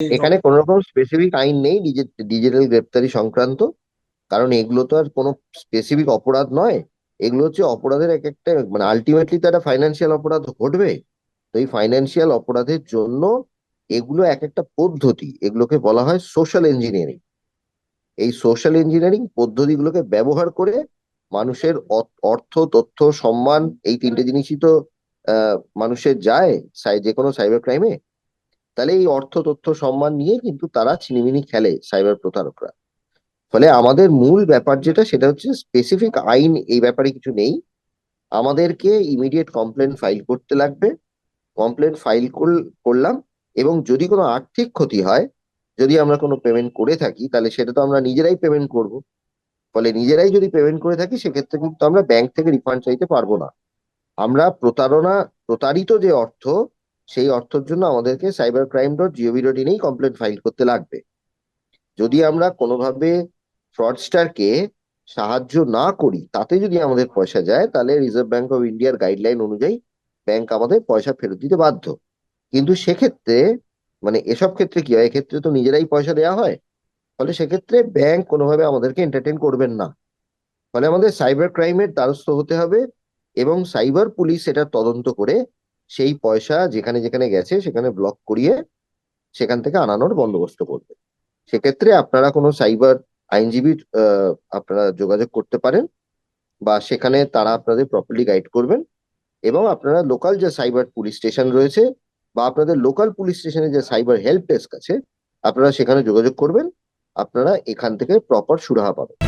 এখানে কোন রকম স্পেসিফিক আইন নেই ডিজিটাল গ্রেপ্তারি সংক্রান্ত। কারণ এগুলো তো আর কোনো স্পেসিফিক অপরাধ নয়। এগুলো হচ্ছে অপরাধের এক একটা মানে আলটিমেটলি তো একটা ফাইন্যান্সিয়াল অপরাধ ঘটবে। তো এই ফাইন্যান্সিয়াল অপরাধের জন্য এগুলো এক একটা পদ্ধতি এগুলোকে বলা হয় সোশ্যাল ইঞ্জিনিয়ারিং এই সোশ্যাল ইঞ্জিনিয়ারিং পদ্ধতিগুলোকে ব্যবহার করে মানুষের অর্থ তথ্য সম্মান এই তিনটে জিনিসই তো আহ, মানুষের যায় যে কোনো সাইবার ক্রাইমে তাহলে এই অর্থ, তথ্য, সম্মান নিয়ে কিন্তু তারা ছিনিমিনি খেলে সাইবার প্রতারকরা। ফলে আমাদের মূল ব্যাপার যেটা, সেটা হচ্ছে স্পেসিফিক আইন এই ব্যাপারে কিছু নেই। আমাদেরকে ইমিডিয়েট কমপ্লেন ফাইল করতে লাগবে। কমপ্লেন ফাইল করলাম এবং যদি কোনো আর্থিক ক্ষতি হয়, যদি আমরা কোনো পেমেন্ট করে থাকি, তাহলে সেটা তো আমরা নিজেরাই পেমেন্ট করব। ফলে নিজেরাই যদি পেমেন্ট করে থাকি, সেক্ষেত্রে কিন্তু আমরা ব্যাংক থেকে রিফান্ড চাইতে পারব না। আমরা প্রতারণা, প্রতারিত যে অর্থ সেই অর্থের জন্য আমাদেরকে cyber crime dot GOV dot ইনেই কমপ্লেন ফাইল করতে লাগবে। যদি আমরা কোনোভাবে ফ্রডস্টারকে সাহায্য না করি, তাতে যদি আমাদের পয়সা যায়, তাহলে রিজার্ভ ব্যাংক অফ ইন্ডিয়ার গাইডলাইন অনুযায়ী ব্যাংক আমাদের পয়সা ফেরত দিতে বাধ্য। কিন্তু সেক্ষেত্রে মানে এসব ক্ষেত্রে কি হয়? এক্ষেত্রে তো নিজেরাই পয়সা দেওয়া হয়। ফলে সেক্ষেত্রে ব্যাংক কোনোভাবে আমাদেরকে এন্টারটেন করবেন না। ফলে আমাদের সাইবার ক্রাইমের দ্বারস্থ হতে হবে এবং সাইবার পুলিশ এটা তদন্ত করে সেই পয়সা যেখানে যেখানে গেছে সেখানে ব্লক করিয়ে সেখান থেকে আনানোর বন্দোবস্ত করবে। সেক্ষেত্রে আপনারা কোনো সাইবার আইনজীবী আপনারা যোগাযোগ করতে পারেন বা সেখানে তারা আপনাদের প্রপারলি গাইড করবেন এবং আপনারা লোকাল যে সাইবার পুলিশ স্টেশন রয়েছে বা আপনাদের লোকাল পুলিশ স্টেশনে যে সাইবার হেল্প ডেস্ক আছে, আপনারা সেখানে যোগাযোগ করবেন, আপনারা এখান থেকে প্রপার সুরাহা পাবেন।